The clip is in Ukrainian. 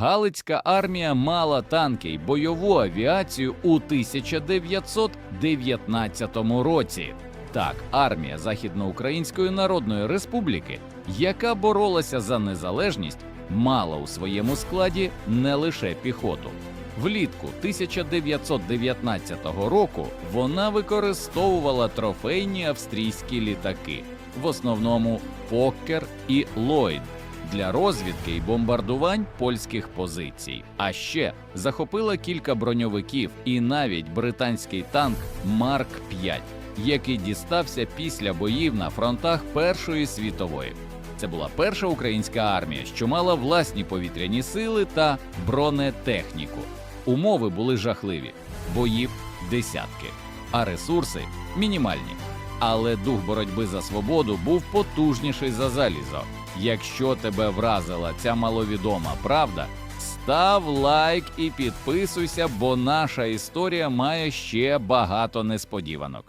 Галицька армія мала танки й бойову авіацію у 1919 році. Так, армія Західноукраїнської Народної Республіки, яка боролася за незалежність, мала у своєму складі не лише піхоту. Влітку 1919 року вона використовувала трофейні австрійські літаки, в основному Фоккер і Ллойд, для розвідки і бомбардувань польських позицій. А ще захопила кілька броньовиків і навіть британський танк Марк 5 який дістався після боїв на фронтах Першої світової. Це була перша українська армія, що мала власні повітряні сили та бронетехніку. Умови були жахливі, боїв десятки, а ресурси мінімальні. Але дух боротьби за свободу був потужніший за залізо. Якщо тебе вразила ця маловідома правда, став лайк і підписуйся, бо наша історія має ще багато несподіванок.